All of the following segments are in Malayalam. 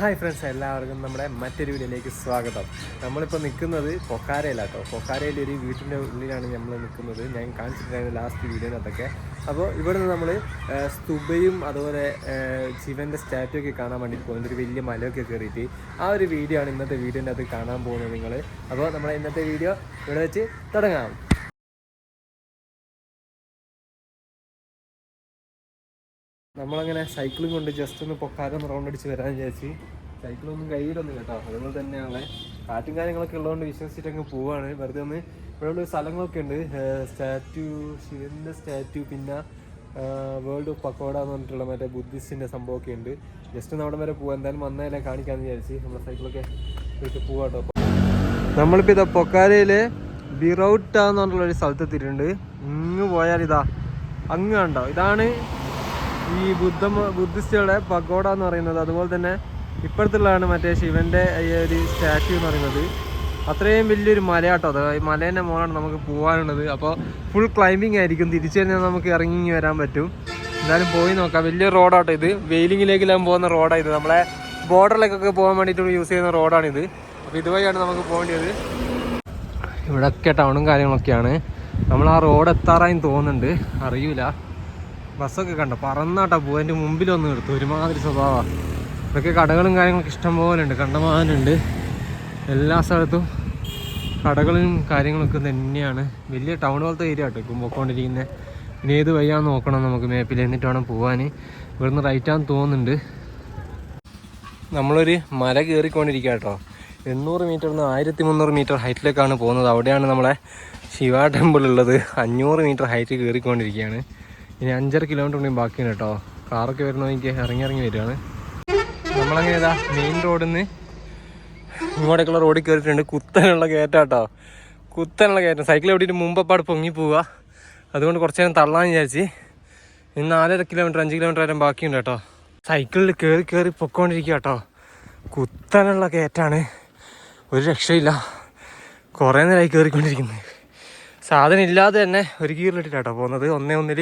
ഹായ് ഫ്രണ്ട്സ് എല്ലാവർക്കും നമ്മുടെ മറ്റൊരു വീഡിയോയിലേക്ക് സ്വാഗതം. നമ്മളിപ്പോൾ നിൽക്കുന്നത് പൊക്കാരയിലാട്ടോ. പൊക്കാരയിൽ ഒരു വീട്ടിന്റെ ഉള്ളിലാണ് നമ്മൾ നിൽക്കുന്നത് ഞാൻ കാണിച്ചിട്ടുണ്ടായിരുന്നു ലാസ്റ്റ് വീഡിയോനകത്തൊക്കെ. അപ്പോൾ ഇവിടുന്ന് നമ്മൾ സ്തുബയും അതുപോലെ ശിവന്റെ സ്റ്റാറ്റു ഒക്കെ കാണാൻ വേണ്ടി പോകുന്നത് ഒരു വലിയ മലയൊക്കെ കയറിയിട്ട് ആ ഒരു വീഡിയോ ആണ് ഇന്നത്തെ വീഡിയോന്റെ അത് കാണാൻ പോകുന്നത് നിങ്ങൾ അപ്പോൾ നമ്മുടെ ഇന്നത്തെ വീഡിയോ ഇവിടെ വെച്ച് തുടങ്ങാം. നമ്മളങ്ങനെ സൈക്കിളും കൊണ്ട് ജസ്റ്റ് ഒന്ന് പൊക്കാരം റൗണ്ട് അടിച്ച് വരാൻ വിചാരിച്ച് സൈക്കിളൊന്നും കയ്യിലൊന്നും കേട്ടോ അതുപോലെ തന്നെയാണ് കാറ്റും കാര്യങ്ങളൊക്കെ ഉള്ളതുകൊണ്ട് വിശ്വസിച്ചിട്ട് അങ്ങ് പോവാണ്. വെറുതെ ഒന്ന് ഇവിടെ ഉള്ള സ്ഥലങ്ങളൊക്കെ ഉണ്ട്. സ്റ്റാറ്റ്യൂ ശിവന്റെ സ്റ്റാറ്റ്യൂ പിന്നെ വേൾഡ് ഓഫ് പക്കോഡ എന്ന് പറഞ്ഞിട്ടുള്ള മറ്റേ ബുദ്ധിസ്റ്റിന്റെ സംഭവമൊക്കെ ഉണ്ട്. ജസ്റ്റ് ഒന്ന് അവിടെ വരെ പോകാം എന്തായാലും വന്നതിനെ കാണിക്കാമെന്ന് വിചാരിച്ച് നമ്മുടെ സൈക്കിളൊക്കെ വീട്ടിൽ പോവാട്ടോ നമ്മളിപ്പോൾ ഇതാ പൊക്കാരയിലെ ബിറൗട്ട എന്ന് പറഞ്ഞിട്ടുള്ള ഒരു സ്ഥലത്തെത്തിയിട്ടുണ്ട് ഇങ്ങ് പോയാൽ ഇതാ അങ്ങ് കണ്ടോ? ഇതാണ് ഈ ബുദ്ധ ബുദ്ധിസ്റ്റുകളുടെ പഗോഡ എന്ന് പറയുന്നത് അതുപോലെ തന്നെ ഇപ്പോഴത്തുള്ളതാണ് മറ്റേ ശിവന്റെ ഈ ഒരു സ്റ്റാച്യു എന്ന് പറയുന്നത്. അത്രയും വലിയൊരു മലയാട്ടോ അത് മലേന്റെ മുകളാണ് നമുക്ക് പോകാനുള്ളത് അപ്പോൾ ഫുൾ ക്ലൈമ്പിംഗ് ആയിരിക്കും. തിരിച്ചു തന്നെ നമുക്ക് ഇറങ്ങി വരാൻ പറ്റും. എന്തായാലും പോയി നോക്കാം. വലിയ റോഡാട്ടോ ഇത്. വെയിലിങ്ങിലേക്കെല്ലാം പോകുന്ന റോഡാണ് ഇത്. നമ്മളെ ബോർഡറിലേക്കൊക്കെ പോകാൻ വേണ്ടിയിട്ട് യൂസ് ചെയ്യുന്ന റോഡാണിത് അപ്പോൾ ഇതുവഴിയാണ് നമുക്ക് പോകേണ്ടത് ഇവിടെയൊക്കെ ടൗണും കാര്യങ്ങളൊക്കെയാണ്. നമ്മൾ ആ റോഡ് എത്താറായി തോന്നുന്നുണ്ട്. അറിയൂല. ബസ്സൊക്കെ കണ്ടോ. പറന്നാട്ടാ പോവും എന്റെ മുമ്പിലൊന്ന് എടുത്തു ഒരുമാതിരി സ്വഭാവമാണ് ഇതൊക്കെ കടകളും കാര്യങ്ങളൊക്കെ ഇഷ്ടം പോലെ ഉണ്ട് കണ്ടമാനുണ്ട് എല്ലാ സ്ഥലത്തും കടകളും കാര്യങ്ങളൊക്കെ തന്നെയാണ്. വലിയ ടൗൺ പോലത്തെ ഏരിയ ആട്ടോ ഇപ്പം പോയിക്കൊണ്ടിരിക്കുന്നത് ഇനി ഏത് വയ്യാന്ന് നോക്കണം നമുക്ക് മാപ്പിൽ എന്നിട്ട് വേണം പോകാൻ ഇവിടുന്ന് റൈറ്റാന്ന് തോന്നുന്നുണ്ട്. നമ്മളൊരു മല കയറിക്കൊണ്ടിരിക്കുക കേട്ടോ എണ്ണൂറ് മീറ്റർ നിന്ന് ആയിരത്തി മുന്നൂറ് മീറ്റർ ഹൈറ്റിലേക്കാണ് പോകുന്നത്. അവിടെയാണ് നമ്മളെ ശിവ ടെമ്പിൾ ഉള്ളത്. അഞ്ഞൂറ് മീറ്റർ ഹൈറ്റ് കയറിക്കൊണ്ടിരിക്കുകയാണ്. ഇനി അഞ്ചര കിലോമീറ്റർ കൂടി ബാക്കിയാണ് കേട്ടോ. കാറൊക്കെ വരുന്ന എനിക്ക് ഇറങ്ങി ഇറങ്ങി വരികയാണ്. നമ്മളങ്ങനെ ഇതാ മെയിൻ റോഡിൽ നിന്ന് ഇങ്ങോട്ടേക്കുള്ള റോഡിൽ കയറിയിട്ടുണ്ട് കുത്തനുള്ള കയറ്റാട്ടോ കുത്തനുള്ള കയറ്റം സൈക്കിൾ എവിടെയിട്ട് മുമ്പപ്പാട് പൊങ്ങി പോവുക. അതുകൊണ്ട് കുറച്ച് നേരം തള്ളാൻ വിചാരിച്ച് ഇനി നാലര കിലോമീറ്റർ അഞ്ച് കിലോമീറ്റർ വരെ ബാക്കിയുണ്ട് കേട്ടോ. സൈക്കിളിൽ കയറി കയറി പൊക്കോണ്ടിരിക്കുക കേട്ടോ. കുത്തനുള്ള കയറ്റാണ് ഒരു രക്ഷയില്ല. കുറേ നേരമായി കയറിക്കൊണ്ടിരിക്കുന്നത് സാധനം ഇല്ലാതെ തന്നെ ഒരു ഗീറിലിട്ടിട്ടാട്ടോ പോകുന്നത്. ഒന്നേ ഒന്നിൽ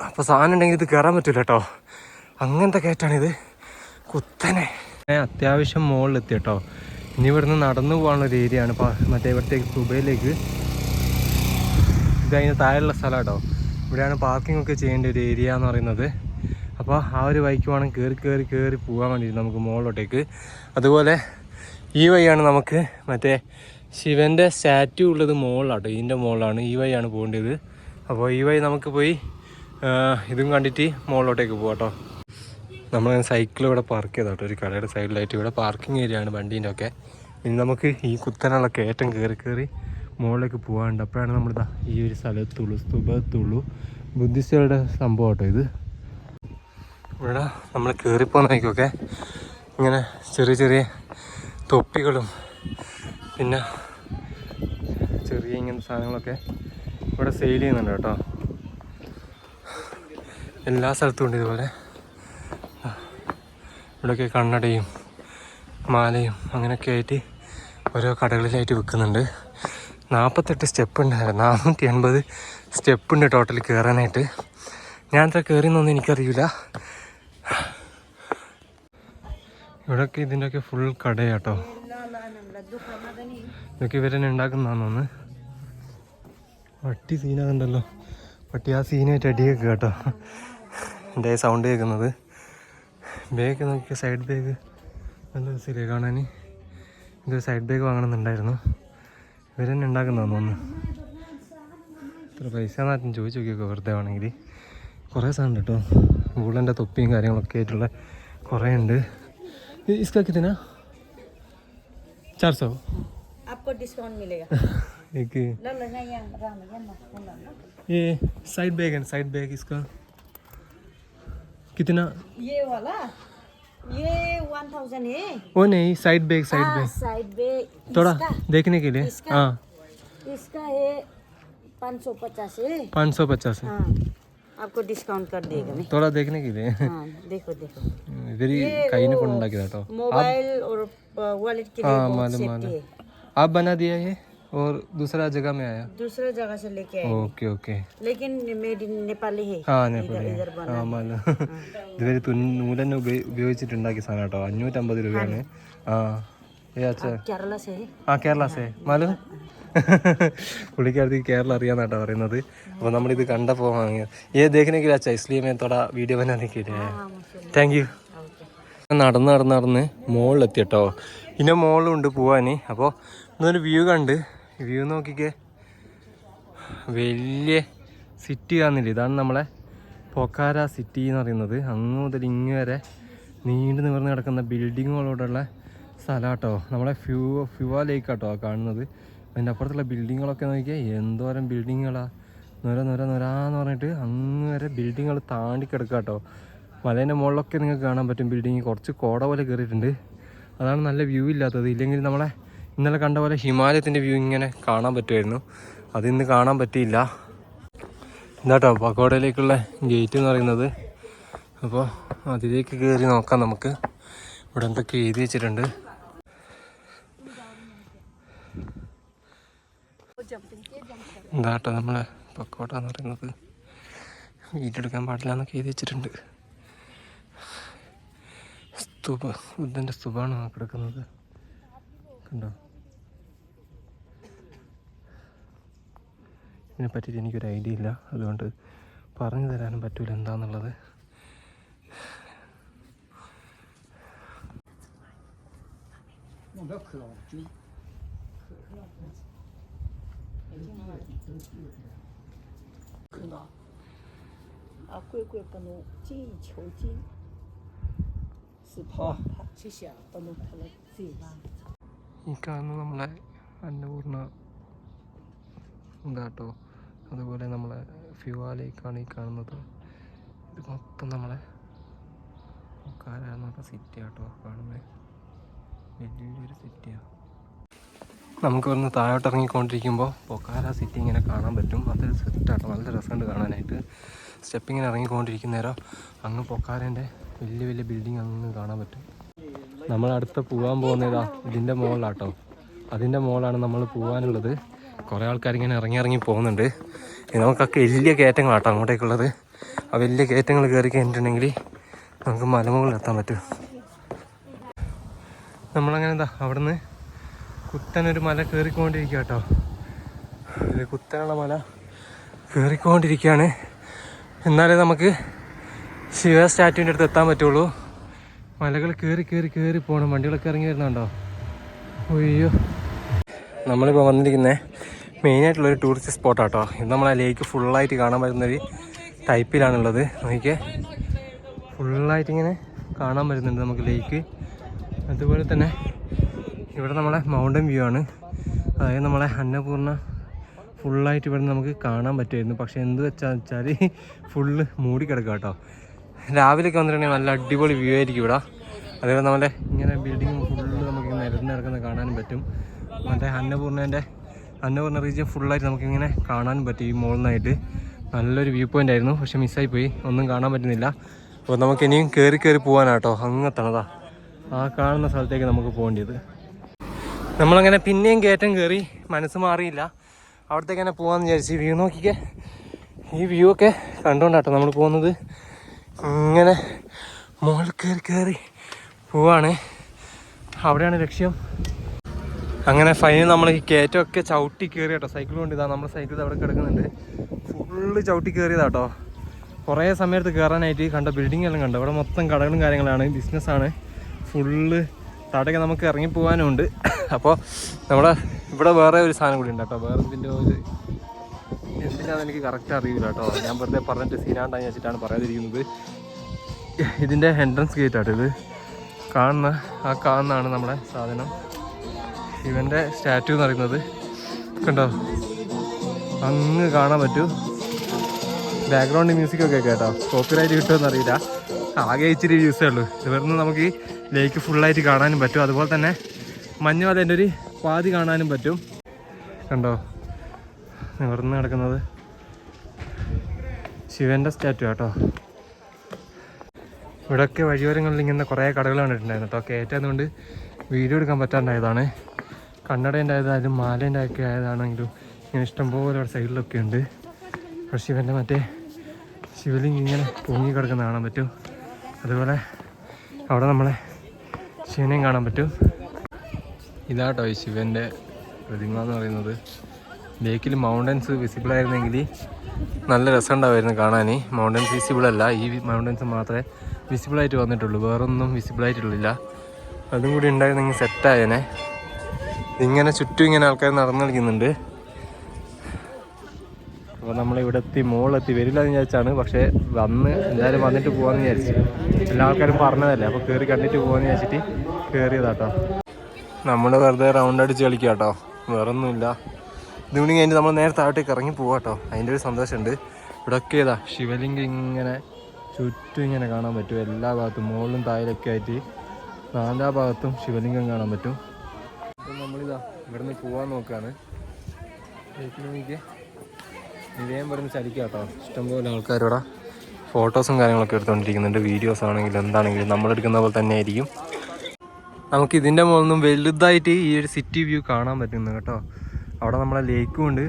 അപ്പോൾ സാധനം ഉണ്ടെങ്കിൽ ഇത് കയറാൻ പറ്റില്ല കേട്ടോ. അങ്ങനത്തെ കയറ്റാണിത്. കുത്തനെ. അത്യാവശ്യം മുകളിലെത്തി കേട്ടോ. ഇനി ഇവിടുന്ന് നടന്നു പോകാനുള്ള ഒരു ഏരിയ ആണ് മറ്റേ ഇവിടത്തേക്ക് ദുബൈയിലേക്ക്. ഇത് അതിന് താഴെയുള്ള സ്ഥലം കേട്ടോ. ഇവിടെയാണ് പാർക്കിംഗ് ഒക്കെ ചെയ്യേണ്ട ഒരു ഏരിയ എന്ന് പറയുന്നത്. അപ്പോൾ ആ ഒരു ബൈക്ക് വേണം കയറി കയറി കയറി പോകാൻ വേണ്ടി നമുക്ക് മുകളിലോട്ടേക്ക്. അതുപോലെ ഈ വഴിയാണ് നമുക്ക് മറ്റേ ശിവന്റെ സ്റ്റാറ്റു ഉള്ളത് മുകളിലാട്ടോ ഇതിന്റെ മുകളിലാണ് ഈ വഴിയാണ് പോകേണ്ടത്. അപ്പോൾ ഈ വഴി നമുക്ക് പോയി ഇതും കണ്ടിട്ട് മുകളിലോട്ടേക്ക് പോകാം കേട്ടോ നമ്മൾ സൈക്കിൾ ഇവിടെ പാർക്ക് ചെയ്താട്ടോ ഒരു കടയുടെ സൈഡിലായിട്ട് ഇവിടെ പാർക്കിംഗ് ഏരിയ ആണ് വണ്ടീന്റെ ഒക്കെ. ഇനി നമുക്ക് ഈ കുത്തനുള്ള കയറ്റം കയറി കയറി മുകളിലേക്ക് പോകാനുണ്ട് അപ്പോഴാണ് നമ്മളിതാ ഈ ഒരു സ്ഥലത്തുള്ളൂ സ്തുപത്തുള്ളൂ ബുദ്ധിസ്റ്റുകളുടെ സംഭവം കേട്ടോ ഇത്. ഇവിടെ നമ്മൾ കയറിപ്പോകുന്നതൊക്കെ ഇങ്ങനെ ചെറിയ ചെറിയ തൊപ്പികളും പിന്നെ ചെറിയ ഇങ്ങനത്തെ സാധനങ്ങളൊക്കെ ഇവിടെ സെയിൽ ചെയ്യുന്നുണ്ട് കേട്ടോ. എല്ലാ സ്ഥലത്തും ഉണ്ട് ഇതുപോലെ. ഇവിടെയൊക്കെ കണ്ണടയും മാലയും അങ്ങനെയൊക്കെ ആയിട്ട് ഓരോ കടകളിലായിട്ട് വിൽക്കുന്നുണ്ട്. നാൽപ്പത്തെട്ട് സ്റ്റെപ്പ് ഉണ്ടായിരുന്നു. നാനൂറ്റി എൺപത് സ്റ്റെപ്പ് ഉണ്ട് ടോട്ടൽ കയറാനായിട്ട്. ഞാൻ അത്ര കയറിയെന്നൊന്നും എനിക്കറിയില്ല. ഇവിടെയൊക്കെ ഇതിന്റെയൊക്കെ ഫുൾ കടയാട്ടോ. ഇതൊക്കെ ഇവരെന്നെ ഉണ്ടാക്കുന്നതാണെന്ന് പട്ടി സീനാകുണ്ടല്ലോ പട്ടി ആ സീനായിട്ട് അടിയൊക്കെ കേട്ടോ. എൻ്റെ സൗണ്ട് കേൾക്കുന്നത് ബാഗ് നോക്കിയ സൈഡ് ബാഗ് നല്ല രസമില്ലേ കാണാൻ ഇതൊരു സൈഡ് ബാഗ് വാങ്ങണമെന്നുണ്ടായിരുന്നു ഇവരെന്നെ ഉണ്ടാക്കുന്നതാന്ന് തോന്നുന്നു ഇത്ര പൈസ എന്നാറ്റും ചോദിച്ചു നോക്കിയൊക്കെ വെറുതെ വേണമെങ്കിൽ കുറേ സാധനം ഉണ്ട് കേട്ടോ വൂളൻ്റെ തൊപ്പിയും കാര്യങ്ങളൊക്കെ ആയിട്ടുള്ള കുറേ ഉണ്ട് ഇസ്കാ കിത്തന ചാർ സോ आपको डिस्काउंट मिलेगा एक लो लो नहीं यहाँ राम यहाँ ना बोला ना ये साइड बैग है साइड बैग इसका कितना? ये वाला? ये वन थाउज़ेंड है। वो नहीं side bag side bag side bag थोड़ा देखने के लिए। हाँ। इसका है पाँच सौ पचास है। पाँच सौ पचास है। आपको डिस्काउंट कर देगा मैं। थोड़ा देखने के लिए। हाँ, देखो देखो। वेरी कहीं काइन फ़ोन लग रहा था मोबाइल और वॉलेट के लिए हाँ, मालूम मालूम। आप बना दिया ये? और दूसरा जगह में आया दूसरे जगह से लेके आए ओके ओके लेकिन मेड इन नेपाली है ആ इधर നേപ്പാളി इधर बना ആ മല ഇതുവരെ തുന്ന നൂലന്നെ ഉപയോ- ഉപയോഗിച്ചിട്ടുണ്ടാക്കിയ സാധനം കേട്ടോ അഞ്ഞൂറ്റമ്പത് രൂപയാണ് ആ ഏ അച്ഛാ केरला से है ആ കേരള സേ മാലു പുള്ളിക്കാരത്തേക്ക് കേരളം അറിയാന്നാട്ടോ പറയുന്നത് അപ്പോൾ നമ്മളിത് കണ്ടപ്പോൾ വാങ്ങിയത് ഏ ദേഖനെങ്കിൽ അച്ഛാ ഇസ്ലിയെ മേ തോടാ വീഡിയോ ബനാനിക്കില്ലേ താങ്ക് യു നടന്ന് നടന്ന് നടന്ന് മുകളിലെത്തി കേട്ടോ ഇതിൻ്റെ മുകളിലുണ്ട് പോവാൻ അപ്പോൾ ഇന്നൊരു വ്യൂ കണ്ട് വ്യൂ നോക്കിക്കേ. വലിയ സിറ്റി കാണുന്നില്ല? ഇതാണ് നമ്മളെ പൊക്കാര സിറ്റി എന്ന് പറയുന്നത്. അന്ന് മുതൽ ഇങ്ങ് വരെ നീണ്ടു നിവർന്ന് കിടക്കുന്ന ബിൽഡിങ്ങുകളോടുള്ള സ്ഥലം കേട്ടോ നമ്മളെ ഫ്യൂ ഫ്യൂവ ലേക്ക് കേട്ടോ ആ കാണുന്നത്. അതിന്റെ അപ്പുറത്തുള്ള ബിൽഡിങ്ങുകളൊക്കെ നോക്കിയാൽ എന്തോരം ബിൽഡിങ്ങുകളാണ് നൊര നൊര നൊരാന്ന് പറഞ്ഞിട്ട് അങ്ങ് വരെ ബിൽഡിങ്ങുകൾ താണ്ടി കിടക്കുക കേട്ടോ മലേന്റെ മുകളിലൊക്കെ നിങ്ങൾക്ക് കാണാൻ പറ്റും ബിൽഡിങ് കുറച്ച് കോട പോലെ കയറിയിട്ടുണ്ട്. അതാണ് നല്ല വ്യൂ ഇല്ലാത്തത്. ഇല്ലെങ്കിൽ നമ്മളെ ഇന്നലെ കണ്ട പോലെ ഹിമാലയത്തിന്റെ വ്യൂ ഇങ്ങനെ കാണാൻ പറ്റുമായിരുന്നു. അതിന്ന് കാണാൻ പറ്റിയില്ല. എന്താട്ടോ പക്കോടയിലേക്കുള്ള ഗേറ്റ് എന്ന് പറയുന്നത്. അപ്പോൾ അതിലേക്ക് കയറി നോക്കാം നമുക്ക്. ഇവിടെ എന്തൊക്കെ എഴുതി വെച്ചിട്ടുണ്ട്. എന്താട്ടോ നമ്മളെ പക്കോട്ട എന്ന് പറയുന്നത്. വീഡിയോ എടുക്കാൻ പാടില്ല എന്നൊക്കെ എഴുതി വെച്ചിട്ടുണ്ട്. സ്തുപ ബുദ്ധന്റെ സ്തുപാണ് നമുക്ക് കിടക്കുന്നത് കണ്ടോ? ഇതിനെ പറ്റിയിട്ട് എനിക്കൊരു ഐഡിയ ഇല്ല അതുകൊണ്ട് പറഞ്ഞു തരാനും പറ്റൂല എന്താന്നുള്ളത് 아, 啊，贵贵不能金求金，是怕怕谢谢，不能拍了嘴巴。 ഈ കാണുന്ന നമ്മളെ അന്നപൂർണ ഇതാട്ടോ അതുപോലെ നമ്മളെ ഫ്യുവാലേക്കാണ് ഈ കാണുന്നത്. ഇത് മൊത്തം നമ്മളെ എന്ന് സിറ്റി ആട്ടോ കാണുന്നത് വലിയൊരു സിറ്റിയാണ് നമുക്ക് വന്ന് താഴോട്ട് ഇറങ്ങിക്കൊണ്ടിരിക്കുമ്പോൾ പൊക്കാര സിറ്റി ഇങ്ങനെ കാണാൻ പറ്റും. അതൊരു സെറ്റാട്ടോ നല്ല രസമുണ്ട് കാണാനായിട്ട്. സ്റ്റെപ്പ് ഇങ്ങനെ ഇറങ്ങിക്കൊണ്ടിരിക്കുന്നേരം അങ്ങ് പൊക്കാരന്റെ വലിയ വലിയ ബിൽഡിങ് അങ്ങ് കാണാൻ പറ്റും. നമ്മൾ അടുത്ത പോകാൻ പോകുന്നതാ ഇതിന്റെ മുകളിലാട്ടോ അതിന്റെ മുകളിലാണ് നമ്മൾ പോകാനുള്ളത് കുറേ ആൾക്കാർ ഇങ്ങനെ ഇറങ്ങി ഇറങ്ങി പോകുന്നുണ്ട്. നമുക്കൊക്കെ വലിയ കയറ്റങ്ങളാട്ടോ അങ്ങോട്ടേക്കുള്ളത്. ആ വലിയ കയറ്റങ്ങൾ കയറി കഴിഞ്ഞിട്ടുണ്ടെങ്കിൽ നമുക്ക് മലമുകളിലെത്താൻ പറ്റും. നമ്മളങ്ങനെ എന്താ അവിടെ നിന്ന് കുത്തനൊരു മല കയറിക്കൊണ്ടിരിക്കുക കേട്ടോ കുത്തനുള്ള മല കയറിക്കൊണ്ടിരിക്കുകയാണ്. എന്നാലേ നമുക്ക് ശിവ സ്റ്റാറ്റുവിന്റെ അടുത്ത് എത്താൻ പറ്റുള്ളൂ. മലകൾ കയറി കയറി കയറി പോകണം. വണ്ടികളൊക്കെ ഇറങ്ങി വരുന്നുണ്ടോ? അയ്യോ. നമ്മളിപ്പോൾ വന്നിരിക്കുന്നത് മെയിനായിട്ടുള്ളൊരു ടൂറിസ്റ്റ് സ്പോട്ടാട്ടോ ഇത് നമ്മളെ ലേക്ക് ഫുള്ളായിട്ട് കാണാൻ പറ്റുന്നൊരു ടൈപ്പിലാണുള്ളത് നോക്കിയേ ഫുള്ളായിട്ട് ഇങ്ങനെ കാണാൻ പറ്റുന്നുണ്ട് നമുക്ക് ലേക്ക് അതുപോലെ തന്നെ ഇവിടെ നമ്മളെ മൗണ്ടൻ വ്യൂ ആണ്. അതായത് നമ്മളെ അന്നപൂർണ ഫുള്ളായിട്ട് ഇവിടെ നമുക്ക് കാണാൻ പറ്റുമായിരുന്നു. പക്ഷേ എന്ത് വെച്ചാൽ വെച്ചാൽ ഫുള്ള് മൂടി കിടക്കുക കേട്ടോ. രാവിലെയൊക്കെ വന്നിട്ടുണ്ടെങ്കിൽ നല്ല അടിപൊളി വ്യൂ ആയിരിക്കും ഇവിടെ. അതേപോലെ നമ്മുടെ ഇങ്ങനെ ബിൽഡിങ് ഫുള്ള് നമുക്ക് നിരന്ന് കിടക്കുന്നത് കാണാനും പറ്റും. മറ്റേ അന്നപൂർണേന്റെ അന്നപൂർണ റീജിയൻ ഫുള്ളായിട്ട് നമുക്കിങ്ങനെ കാണാനും പറ്റും ഈ മുകളിൽ നല്ലൊരു വ്യൂ പോയിന്റ് ആയിരുന്നു പക്ഷെ മിസ്സായി പോയി. ഒന്നും കാണാൻ പറ്റുന്നില്ല. അപ്പോൾ നമുക്ക് ഇനിയും കയറി കയറി പോകാനാട്ടോ അങ്ങത്തണതാ. ആ കാണുന്ന സ്ഥലത്തേക്ക് നമുക്ക് പോകേണ്ടത് നമ്മളങ്ങനെ പിന്നെയും കയറ്റം കയറി മനസ്സ് മാറിയില്ല. അവിടത്തേക്ക് തന്നെ പോകാമെന്ന് വിചാരിച്ച് വ്യൂ നോക്കിക്കേ. ഈ വ്യൂ ഒക്കെ കണ്ടുകൊണ്ടാട്ടോ നമ്മൾ പോകുന്നത്. ഇങ്ങനെ മോൾ കയറി കയറി പോവാണ്. അവിടെയാണ് ലക്ഷ്യം. അങ്ങനെ ഫൈനൽ നമ്മൾ കയറ്റമൊക്കെ ചവിട്ടി കയറി കേട്ടോ സൈക്കിൾ കൊണ്ട് ഇതാ നമ്മുടെ സൈക്കിൾ അവിടെ കിടക്കുന്നുണ്ട്. ഫുള്ള് ചവിട്ടി കയറിയതാട്ടോ കുറേ സമയത്ത് കയറാനായിട്ട് കണ്ട ബിൽഡിംഗ് എല്ലാം കണ്ടു. അവിടെ മൊത്തം കടകളും കാര്യങ്ങളാണ്. ബിസിനസ്സാണ് ഫുള്ള് താഴേക്ക് നമുക്ക് ഇറങ്ങി പോകാനും ഉണ്ട്. അപ്പോൾ നമ്മുടെ ഇവിടെ വേറെ ഒരു സാധനം കൂടി ഉണ്ട് കേട്ടോ വേറെ ഇതിന്റെ ഒരു എന്തിനാണെന്ന് എനിക്ക് കറക്റ്റ് അറിയില്ല കേട്ടോ ഞാൻ വെറുതെ പറഞ്ഞിട്ട് സീനാണ്ടാന്ന് വെച്ചിട്ടാണ് പറയാതിരിക്കുന്നത്. ഇതിന്റെ എൻട്രൻസ് ഗേറ്റ് ആട്ടോ ഇത്. കാണുന്ന ആ കാണുന്നതാണ് നമ്മുടെ സാധനം. ശിവന്റെ സ്റ്റാച്ചു എന്ന് പറയുന്നത്. കണ്ടോ? അങ്ങ് കാണാൻ പറ്റൂ. ബാക്ക്ഗ്രൗണ്ട് മ്യൂസിക് ഒക്കെ കേട്ടോ. കോപ്പിറൈറ്റ് കിട്ടുമെന്ന് അറിയില്ല. ആകെ ഇച്ചിരി യൂസേ ഉള്ളൂ. വെറുതെ നമുക്ക് ഈ ലേക്ക് ഫുള്ളായിട്ട് കാണാനും പറ്റും. അതുപോലെ തന്നെ മഞ്ഞുമല എന്റെ ഒരു പാതി കാണാനും പറ്റും. കണ്ടോ? നിവർന്ന് കിടക്കുന്നത് ശിവന്റെ സ്റ്റാറ്റു കേട്ടോ ഇവിടെയൊക്കെ വഴിയോരങ്ങളിൽ ഇങ്ങനെ കുറേ കടകൾ കണ്ടിട്ടുണ്ടായിരുന്നു കേട്ടോ. കയറ്റാന്നുകൊണ്ട് വീഡിയോ എടുക്കാൻ പറ്റാണ്ടായതാണ്. കണ്ണടേന്റെ ആയതായാലും മാലേന്റെ ഒക്കെ ആയതാണെങ്കിലും ഇങ്ങനെ ഇഷ്ടംപോലെ അവിടെ സൈഡിലൊക്കെ ഉണ്ട്. അവിടെ ശിവന്റെ മറ്റേ ശിവലിംഗം ഇങ്ങനെ പൊങ്ങി കിടക്കുന്ന കാണാൻ പറ്റും. അതുപോലെ അവിടെ നമ്മളെ ശിവനെയും കാണാൻ പറ്റും. ഇതാട്ടോ ഈ ശിവന്റെ പ്രതിമ എന്ന് പറയുന്നത്. ബേക്കിൽ മൗണ്ടൻസ് വിസിബിൾ ആയിരുന്നെങ്കിൽ നല്ല രസം ഉണ്ടാവുമായിരുന്നു കാണാൻ. മൗണ്ടൻസ് വിസിബിൾ അല്ല ഈ മൗണ്ടൻസ് മാത്രമേ വിസിബിൾ ആയിട്ട് വന്നിട്ടുള്ളൂ. വേറൊന്നും വിസിബിൾ ആയിട്ടുള്ളില്ല. അതും കൂടി ഉണ്ടായിരുന്നെങ്കിൽ സെറ്റായേനെ ഇങ്ങനെ ചുറ്റും ഇങ്ങനെ ആൾക്കാർ നടന്നു കളിക്കുന്നുണ്ട്. അപ്പോൾ നമ്മൾ ഇവിടെ എത്തി മുകളിലെത്തി വരില്ല എന്ന് വിചാരിച്ചാണ് പക്ഷേ വന്ന് എല്ലാവരും വന്നിട്ട് പോകാമെന്ന് വിചാരിച്ചു. എല്ലാ ആൾക്കാരും പറഞ്ഞതല്ലേ അപ്പോൾ കയറി കണ്ടിട്ട് പോകാമെന്ന് വിചാരിച്ചിട്ട് കയറിയതാട്ടോ നമ്മൾ വെറുതെ റൗണ്ട് അടിച്ച് കളിക്കുക കേട്ടോ വേറൊന്നുമില്ല ഇതുകൂടി കഴിഞ്ഞ് നമ്മൾ നേരെ താഴോട്ടേക്ക് ഇറങ്ങി പോവാട്ടോ. അതിന്റെ ഒരു സന്തോഷമുണ്ട്. ഇവിടെയൊക്കെ ഇതാ ശിവലിംഗം ഇങ്ങനെ ചുറ്റും ഇങ്ങനെ കാണാൻ പറ്റും. എല്ലാ ഭാഗത്തും മുകളിലും താഴെയൊക്കെ ആയിട്ട് നാലാ ഭാഗത്തും ശിവലിംഗം കാണാൻ പറ്റും. അപ്പം നമ്മളിതാ ഇവിടുന്ന് പോവാൻ നോക്കുകയാണ് നോക്കിയേ ഇതേം പറഞ്ഞ് ചലിക്കുക കേട്ടോ. ഇഷ്ടംപോലെ ആൾക്കാരോടാ ഫോട്ടോസും കാര്യങ്ങളൊക്കെ എടുത്തുകൊണ്ടിരിക്കുന്നുണ്ട് വീഡിയോസ് ആണെങ്കിലും എന്താണെങ്കിലും നമ്മളെടുക്കുന്ന പോലെ തന്നെ ആയിരിക്കും. നമുക്ക് ഇതിന്റെ മുകളിൽ വലുതായിട്ട് ഈ ഒരു സിറ്റി വ്യൂ കാണാൻ പറ്റുന്നു കേട്ടോ. അവിടെ നമ്മളെ ലേക്കും ഉണ്ട്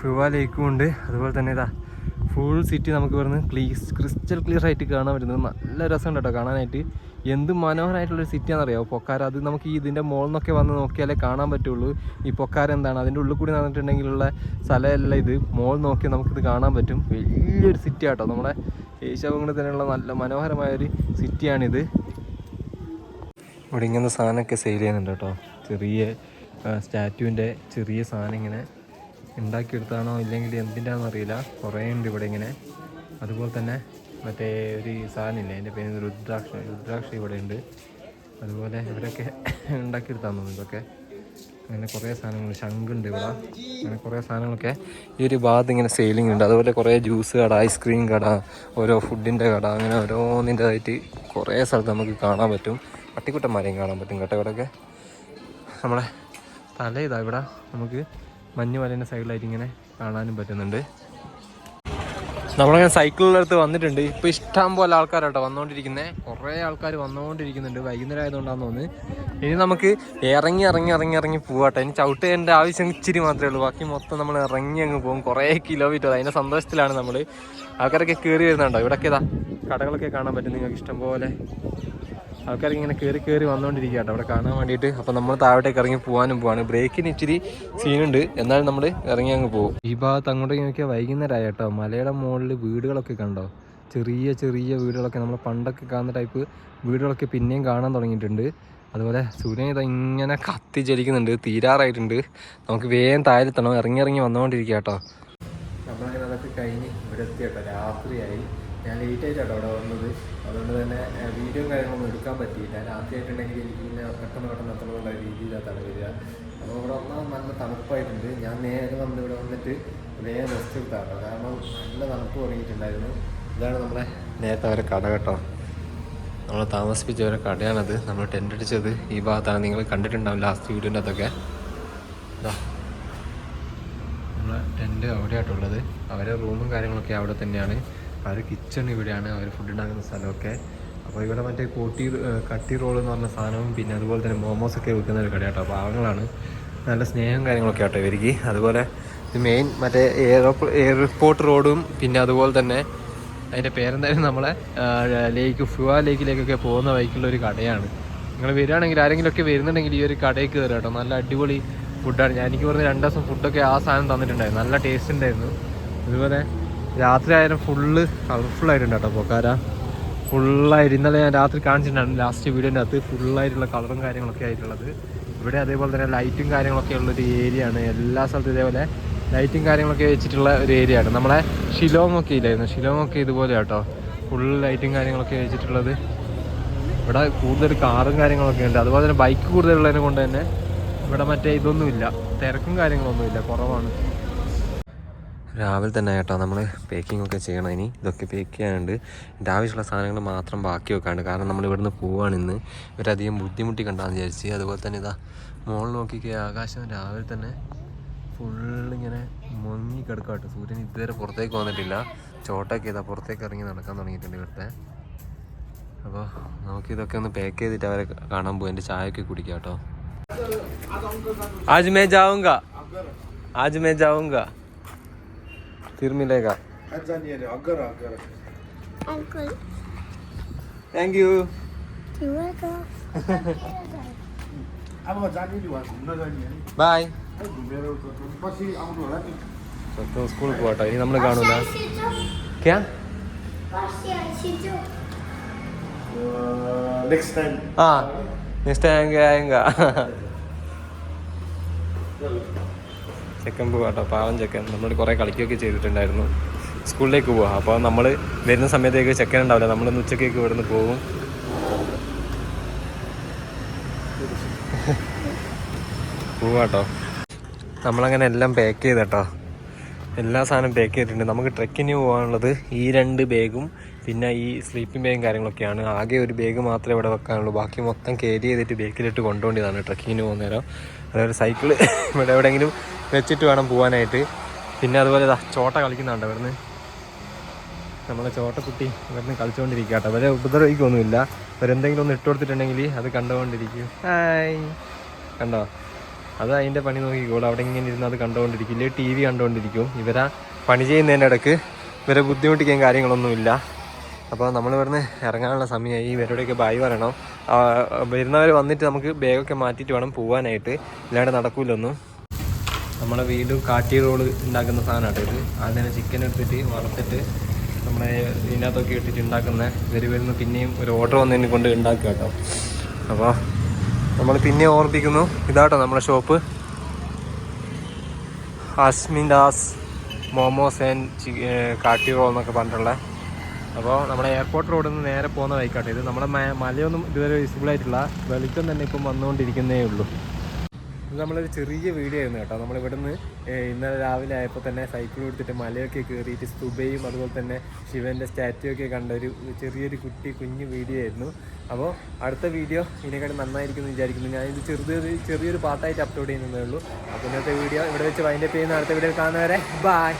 ഫുവ ലേക്കും ഉണ്ട്. അതുപോലെ തന്നെ ഇതാ ഫുൾ സിറ്റി നമുക്ക് ഇവിടുന്ന് ക്ലീസ് ക്രിസ്റ്റൽ ക്ലിയർ ആയിട്ട് കാണാൻ പറ്റുന്നത് നല്ല രസമുണ്ട് കേട്ടോ കാണാനായിട്ട്. എന്ത് മനോഹരമായിട്ടുള്ളൊരു സിറ്റിയാണെന്നറിയാമോ പൊക്കാര അത് നമുക്ക് ഈ ഇതിന്റെ മുകളിൽ നിന്നൊക്കെ വന്ന് നോക്കിയാലേ കാണാൻ പറ്റുള്ളൂ. ഈ പൊക്കാര എന്താണ്? അതിന്റെ ഉള്ളിൽ കൂടി നടന്നിട്ടുണ്ടെങ്കിലുള്ള സ്ഥലമല്ല ഇത്. മുകളിൽ നോക്കിയാൽ നമുക്കിത് കാണാൻ പറ്റും. വലിയൊരു സിറ്റി ആട്ടോ നമ്മുടെ ഏഷ്യാഭംഗിൽ തന്നെയുള്ള നല്ല മനോഹരമായൊരു സിറ്റിയാണിത്. ഇവിടെ ഇങ്ങനെ സാധനമൊക്കെ സെയിൽ ചെയ്യുന്നുണ്ട് കേട്ടോ. ചെറിയ സ്റ്റാറ്റുവിന്റെ ചെറിയ സാധനം ഇങ്ങനെ ഉണ്ടാക്കിയെടുത്താണോ ഇല്ലെങ്കിൽ എന്തിന്റെയാണെന്ന് അറിയില്ല കുറേ ഉണ്ട് ഇവിടെ ഇങ്ങനെ. അതുപോലെ തന്നെ മറ്റേ ഒരു സാധനമില്ലേ? എന്റെ പേര് രുദ്രാക്ഷ രുദ്രാക്ഷ ഇവിടെ ഉണ്ട് അതുപോലെ ഇവരൊക്കെ ഉണ്ടാക്കിയെടുത്താന്ന് തോന്നുന്നു ഇതൊക്കെ. അങ്ങനെ കുറേ സാധനങ്ങൾ ശംഖുണ്ട് ഇവിടെ. അങ്ങനെ കുറേ സാധനങ്ങളൊക്കെ ഈ ഒരു ഭാഗത്ത് ഇങ്ങനെ സെയിലിംഗ് ഉണ്ട്. അതുപോലെ കുറേ ജ്യൂസ് കട ഐസ്ക്രീം കട ഓരോ ഫുഡിന്റെ കട അങ്ങനെ ഓരോന്നിന്റെതായിട്ട് കുറേ സ്ഥലത്ത് നമുക്ക് കാണാൻ പറ്റും. പട്ടിക്കുട്ടന്മാരെയും കാണാൻ പറ്റും കേട്ടോ നമ്മളെ തല ഇതാ ഇവിടെ. നമുക്ക് മഞ്ഞുമലേന്റെ സൈഡിലായിട്ട് ഇങ്ങനെ കാണാനും പറ്റുന്നുണ്ട്. നമ്മളങ്ങനെ സൈക്കിളിന്റെ അടുത്ത് വന്നിട്ടുണ്ട്. ഇപ്പം ഇഷ്ടം പോലെ ആൾക്കാരാട്ടോ വന്നുകൊണ്ടിരിക്കുന്നത് കുറേ ആൾക്കാർ വന്നുകൊണ്ടിരിക്കുന്നുണ്ട് വൈകുന്നേരം ആയതുകൊണ്ടാന്ന് തോന്നുന്നു. ഇനി നമുക്ക് ഇറങ്ങി ഇറങ്ങി ഇറങ്ങി ഇറങ്ങി പോവാട്ടോ. ഇനി ചവിട്ട് എന്റെ ആവശ്യം ഇച്ചിരി മാത്രമേ ഉള്ളൂ. ബാക്കി മൊത്തം നമ്മൾ ഇറങ്ങി അങ്ങ് പോകും. കുറേ കിലോമീറ്റർ അതിന്റെ സന്തോഷത്തിലാണ് നമ്മൾ ആൾക്കാരൊക്കെ കയറി വരുന്നുണ്ടോ? ഇവിടെയൊക്കെ ഇതാ. കടകളൊക്കെ കാണാൻ പറ്റും നിങ്ങൾക്ക് ഇഷ്ടം പോലെ. ആൾക്കാർക്ക് ഇങ്ങനെ കയറി കയറി വന്നുകൊണ്ടിരിക്കുക അവിടെ കാണാൻ വേണ്ടിയിട്ട്. അപ്പോൾ നമ്മൾ താഴോട്ടേക്ക് ഇറങ്ങി പോകാനും പോവാണ്. ബ്രേക്കിന് ഇച്ചിരി സീനുണ്ട്. എന്നാലും നമ്മൾ ഇറങ്ങി അങ്ങ് പോകും. ഈ ഭാഗത്ത് അങ്ങോട്ടേക്ക് നോക്കിയാൽ വൈകുന്നേരമായി കേട്ടോ. മലയുടെ മുകളിൽ വീടുകളൊക്കെ കണ്ടോ? ചെറിയ ചെറിയ വീടുകളൊക്കെ. നമ്മൾ പണ്ടൊക്കെ കാണുന്ന ടൈപ്പ് വീടുകളൊക്കെ പിന്നെയും കാണാൻ തുടങ്ങിയിട്ടുണ്ട്. അതുപോലെ സൂര്യൻ ഇത് ഇങ്ങനെ കത്തി ജലിക്കുന്നുണ്ട് തീരാറായിട്ടുണ്ട്. നമുക്ക് വേഗം താഴെത്തണം. ഇറങ്ങി ഇറങ്ങി വന്നുകൊണ്ടിരിക്കുക കേട്ടോ. നമ്മളങ്ങനെ അതൊക്കെ കഴിഞ്ഞ് ഇവിടെ എത്തി കേട്ടോ. രാത്രിയായി. ഞാൻ ലേറ്റ് ആയിട്ടാണ് അവിടെ വന്നത്. അതുകൊണ്ട് തന്നെ വീഡിയോ കാര്യങ്ങളൊന്നും എടുക്കാൻ പറ്റിയില്ല. രാത്രിയായിട്ടുണ്ടെങ്കിൽ എനിക്ക് പിന്നെ പെട്ടെന്ന് പെട്ടെന്ന് എത്തണമെന്നുള്ള രീതിയിലാണ് വരിക. അപ്പോൾ ഇവിടെ വന്നാൽ നല്ല തണുപ്പായിട്ടുണ്ട്. ഞാൻ നേരെ വന്ന് ഇവിടെ വന്നിട്ട് വേഗം റെസ്റ്റ് എടുത്താണ് കാരണം നല്ല തണുപ്പ് തുടങ്ങിയിട്ടുണ്ടായിരുന്നു. ഇതാണ് നമ്മളെ നേരത്തെ അവരെ കട കേട്ടോ. നമ്മൾ താമസിപ്പിച്ച ഒരു കടയാണത്. നമ്മൾ ടെന്റ് അടിച്ചത് ഈ ഭാഗത്താണ്. നിങ്ങൾ കണ്ടിട്ടുണ്ടാവും ലാസ്റ്റ് വീഡിയോന്റെ അതൊക്കെ നമ്മളെ ടെന്റ് അവിടെയായിട്ടുള്ളത്. അവരെ റൂമും കാര്യങ്ങളൊക്കെ അവിടെ തന്നെയാണ്. അവർ കിച്ചൺ ഇവിടെയാണ് അവർ ഫുഡ് ഉണ്ടാക്കുന്ന സ്ഥലമൊക്കെ. അപ്പോൾ ഇവിടെ മറ്റേ കോട്ടി കട്ടി റോൾ എന്ന് പറഞ്ഞ സാധനവും പിന്നെ അതുപോലെ തന്നെ മോമോസ് ഒക്കെ വിൽക്കുന്ന ഒരു കടയാട്ടോ. പാവങ്ങളാണ് നല്ല സ്നേഹം കാര്യങ്ങളൊക്കെ ആട്ടോ ഇവർക്ക്. അതുപോലെ ഇത് മെയിൻ മറ്റേ എയറോ എയർപോർട്ട് റോഡും പിന്നെ അതുപോലെ തന്നെ അതിന്റെ പേരെന്തായാലും നമ്മളെ ലേക്ക് ഫുവ ലേക്കിലേക്കൊക്കെ പോകുന്ന വഴിക്കുള്ള ഒരു കടയാണ്. നിങ്ങൾ വരികയാണെങ്കിൽ ആരെങ്കിലുമൊക്കെ വരുന്നുണ്ടെങ്കിൽ ഈ ഒരു കടയിൽ കയറുക കേട്ടോ. നല്ല അടിപൊളി ഫുഡാണ് ഞാൻ എനിക്ക് പറഞ്ഞ രണ്ട് ദിവസം ഫുഡൊക്കെ ആ സാധനം തന്നിട്ടുണ്ടായിരുന്നു. നല്ല ടേസ്റ്റ് ഉണ്ടായിരുന്നു. അതുപോലെ രാത്രി ആയാലും ഫുള്ള് കളർഫുൾ ആയിട്ടുണ്ട് കേട്ടോ പൊക്കാര. ഫുള്ളായിട്ട് ഇന്നലെ ഞാൻ രാത്രി കാണിച്ചിട്ടുണ്ടായിരുന്നു ലാസ്റ്റ് വീഡിയോന്റെ അകത്ത് ഫുള്ളായിട്ടുള്ള കളറും കാര്യങ്ങളൊക്കെ ആയിട്ടുള്ളത്. ഇവിടെ അതേപോലെ തന്നെ ലൈറ്റും കാര്യങ്ങളൊക്കെ ഉള്ളൊരു ഏരിയ ആണ്. എല്ലാ സ്ഥലത്തും ഇതേപോലെ ലൈറ്റും കാര്യങ്ങളൊക്കെ വെച്ചിട്ടുള്ള ഒരു ഏരിയ ആണ്. നമ്മളെ ഷിലോങ് ഒക്കെ ഇല്ലായിരുന്നു? ഷിലോങ് ഒക്കെ ഇതുപോലെ കേട്ടോ ഫുൾ ലൈറ്റും കാര്യങ്ങളൊക്കെ വെച്ചിട്ടുള്ളത്. ഇവിടെ കൂടുതൽ കാറും കാര്യങ്ങളൊക്കെ ഉണ്ട്. അതുപോലെ തന്നെ ബൈക്ക് കൂടുതലുള്ളതിനെ കൊണ്ട് തന്നെ ഇവിടെ മറ്റേ ഇതൊന്നുമില്ല. തിരക്കും കാര്യങ്ങളൊന്നുമില്ല. കുറവാണ്. രാവിലെ തന്നെ കേട്ടോ നമ്മൾ പേക്കിംഗ് ഒക്കെ ചെയ്യണം ഇനി. ഇതൊക്കെ പേക്ക് ചെയ്യാനുണ്ട്. എന്റെ ആവശ്യമുള്ള സാധനങ്ങൾ മാത്രം ബാക്കി വെക്കാണ്ട് കാരണം നമ്മൾ ഇവിടുന്ന് പോവുകയാണ് ഇന്ന്. ഇവരധികം ബുദ്ധിമുട്ടി കണ്ടാന്ന് വിചാരിച്ച്. അതുപോലെ തന്നെ ഇതാ മോൾ നോക്കിക്കേ ആകാശം രാവിലെ തന്നെ ഫുള്ളിങ്ങനെ മുങ്ങി കിടക്കാട്ടോ സൂര്യൻ ഇതുവരെ പുറത്തേക്ക് വന്നിട്ടില്ല. ചോട്ടൊക്കെ ഇതാ പുറത്തേക്ക് ഇറങ്ങി നടക്കാൻ തുടങ്ങിയിട്ടുണ്ട് ഇവിടുത്തെ. അപ്പോൾ നമുക്കിതൊക്കെ ഒന്ന് പാക്ക് ചെയ്തിട്ട് അവരെ കാണാൻ പോകും എന്റെ ഒക്കെ കുടിക്കാം കേട്ടോ. ആജ്മേ ജാവുങ്ക. ആജ്മേ ജാവുങ്ക. फिर मिलेगा अच्छा नहीं है अगर अगर अंकल थैंक यू अब जाने दिवा जाने बाय घुमेर पछि आउनु होला नि സത്യം സ്കൂൾ പോകട്ടെ ഇനി നമ്മൾ കാണൂല ആ നെക്സ്റ്റ് ടൈം ആയെങ്ക ചെക്കൻ പോവാട്ടോ പാവം ചെക്കൻ. നമ്മൾ കുറേ കളിക്കുകയൊക്കെ ചെയ്തിട്ടുണ്ടായിരുന്നു. സ്കൂളിലേക്ക് പോവാം. അപ്പോൾ നമ്മൾ വരുന്ന സമയത്തേക്ക് ചെക്കൻ ഉണ്ടാവില്ല. നമ്മൾ ഉച്ചക്കേക്ക് ഇവിടുന്ന് പോകും പോവാട്ടോ നമ്മളങ്ങനെ എല്ലാം പാക്ക് ചെയ്തട്ടോ എല്ലാ സാധനവും പാക്ക് ചെയ്തിട്ടുണ്ട്. നമുക്ക് ട്രെക്കിന് പോകാനുള്ളത് ഈ രണ്ട് ബാഗും പിന്നെ ഈ സ്ലീപ്പിംഗ് ബാഗും കാര്യങ്ങളൊക്കെയാണ്. ആകെ ഒരു ബാഗ് മാത്രമേ ഇവിടെ വെക്കാനുള്ളൂ. ബാക്കി മൊത്തം കയറി ചെയ്തിട്ട് ബേക്കിലിട്ട് കൊണ്ടുപോകേണ്ടതാണ് ട്രക്കിങ്ങിന് പോകുന്നേരം. അതേപോലെ സൈക്കിൾ ഇവിടെ എവിടെയെങ്കിലും വെച്ചിട്ട് വേണം പോകാനായിട്ട്. പിന്നെ അതുപോലെ ചോട്ട കളിക്കുന്നുണ്ട് ഇവിടുന്ന് നമ്മളെ ചോട്ടക്കുട്ടി ഇവിടുന്ന് കളിച്ചുകൊണ്ടിരിക്കുക കേട്ടോ. അവരെ ഉപദ്രവിക്കൊന്നുമില്ല. അവരെന്തെങ്കിലും ഒന്ന് ഇട്ട് കൊടുത്തിട്ടുണ്ടെങ്കിൽ അത് കണ്ടുകൊണ്ടിരിക്കും. ഹായ്. കണ്ടോ? അത് അതിന്റെ പണി നോക്കിക്കോളൂ. അവിടെ ഇങ്ങനെ ഇരുന്ന് അത് കണ്ടുകൊണ്ടിരിക്കും. ഇല്ലേ ടി വി കണ്ടുകൊണ്ടിരിക്കും. ഇവരാ പണി ചെയ്യുന്നതിന്റെ ഇടയ്ക്ക് ഇവരെ ബുദ്ധിമുട്ടിക്കാൻ കാര്യങ്ങളൊന്നുമില്ല. അപ്പോൾ നമ്മൾ ഇവിടുന്ന് ഇറങ്ങാനുള്ള സമയമായി ഇവരുടെയൊക്കെ ബായ് പറയണം. വരുന്നവർ വന്നിട്ട് നമുക്ക് ബാഗൊക്കെ മാറ്റിയിട്ട് വേണം പോകാനായിട്ട് ഇല്ലാണ്ട് നടക്കൂലൊന്നും. നമ്മളെ വീണ്ടും കാട്ടി റോൾ ഉണ്ടാക്കുന്ന സാധനമാണ് ഇത്. അതിനെ ചിക്കൻ എടുത്തിട്ട് വറുത്തിട്ട് നമ്മുടെ ഇതിനകത്തൊക്കെ ഇട്ടിട്ട് ഉണ്ടാക്കുന്ന ഇവർ വരുന്ന പിന്നെയും ഒരു ഓർഡർ വന്നതിനെ കൊണ്ട് ഉണ്ടാക്കുക കേട്ടോ. അപ്പോൾ നമ്മൾ പിന്നെ ഓർപ്പിക്കുന്നു. ഇതാട്ടോ നമ്മുടെ ഷോപ്പ് അസ്മിൻഡാസ് മോമോസ് ആൻഡ് കാട്ടി റോൾ എന്നൊക്കെ പറഞ്ഞിട്ടുള്ള അപ്പോൾ നമ്മുടെ എയർപോർട്ട് റോഡിൽ നിന്ന് നേരെ പോകുന്ന വഴിക്കാട്ടെ ഇത്. നമ്മുടെ മലയൊന്നും ഇതുവരെ വിസിബിൾ ആയിട്ടില്ല. വെളിച്ചം തന്നെ ഇപ്പം വന്നുകൊണ്ടിരിക്കുന്നേ ഉള്ളൂ. ഇത് നമ്മളൊരു ചെറിയ വീഡിയോ ആയിരുന്നു കേട്ടോ. നമ്മൾ ഇവിടുന്ന് ഇന്നലെ രാവിലെ ആയപ്പോൾ തന്നെ സൈക്കിൾ എടുത്തിട്ട് മലയൊക്കെ കയറിയിട്ട് സ്തുബയും അതുപോലെ തന്നെ ശിവന്റെ സ്റ്റാറ്റ്യൂ ഒക്കെ കണ്ട ഒരു ചെറിയൊരു കുട്ടി കുഞ്ഞ് വീഡിയോ ആയിരുന്നു അപ്പോൾ അടുത്ത വീഡിയോ ഇതിനെക്കാട്ട് നന്നായിരിക്കും എന്ന് വിചാരിക്കുന്നു ഞാനിത് ചെറുതൊരു ചെറിയൊരു പാട്ടായിട്ട് അപ്ലോഡ് ചെയ്യുന്നതേ ഉള്ളൂ. അപ്പോൾ ഇന്നത്തെ വീഡിയോ ഇവിടെ വെച്ച് വൈൻഡപ്പ് ചെയ്യുന്ന. അടുത്ത വീഡിയോ കാണുന്നവരെ ബായ്